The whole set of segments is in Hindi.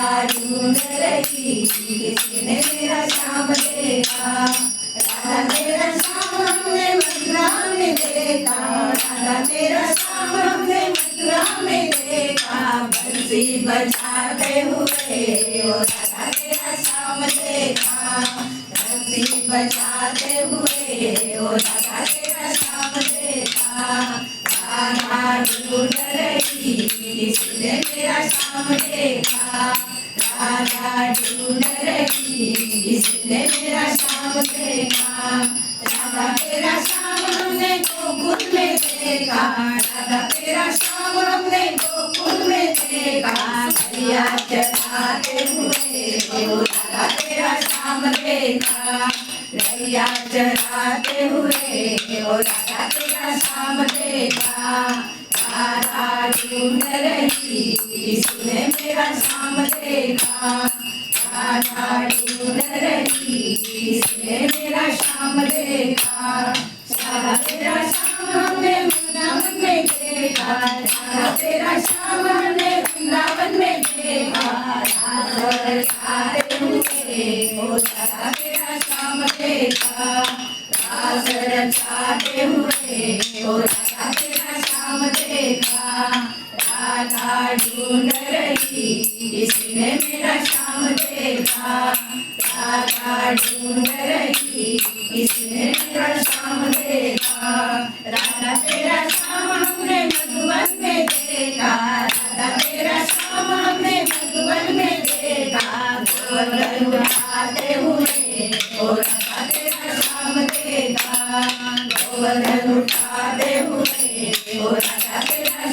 ढूंढ रही मेरा रही इसने मेरा शाम देखा? राधा किसने मेरा शाम हमने मथुरा में देखा। राधा तेरा शाम हमने मथुरा में देखा। बंसी बजाते हुए ओ राधा तेरा शाम देखा। बंसी बजाते हुए ओ राधा किसने मेरा शाम देखा। राधा ढूंढ रही, किसने मेरा शाम देखा? चढ़ाते हुए ओ राधा तेरा शाम हुए राधा ढूंढ रही शाम किसने मेरा शाम देखा राधा ढूंढ रही किसने मेरा शाम देखा राधा तेरा शाम हमने मधुबन में देखा राधा तेरा शाम हमने मधुबन में देखा गोवर्धन उठाते हुए ओ राधा तेरा शाम देखा गोवर्धन उठाते हुए ओ राधा तेरा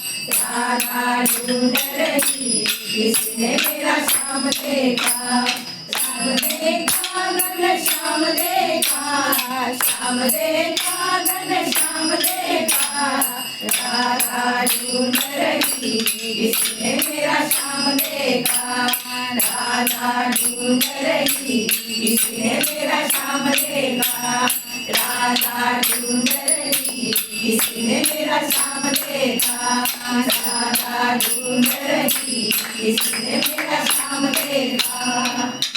शाम शाम शाम शाम ढूंढ रही किसने मेरा शाम देखा शाम देखा शाम देखा श्याम देखा श्याम देखा राधा ढूंढ रही किसने मेरा शाम देखा राधा ढूंढ रही किसने मेरा शाम देखा राधा ढूंढ देखा राधा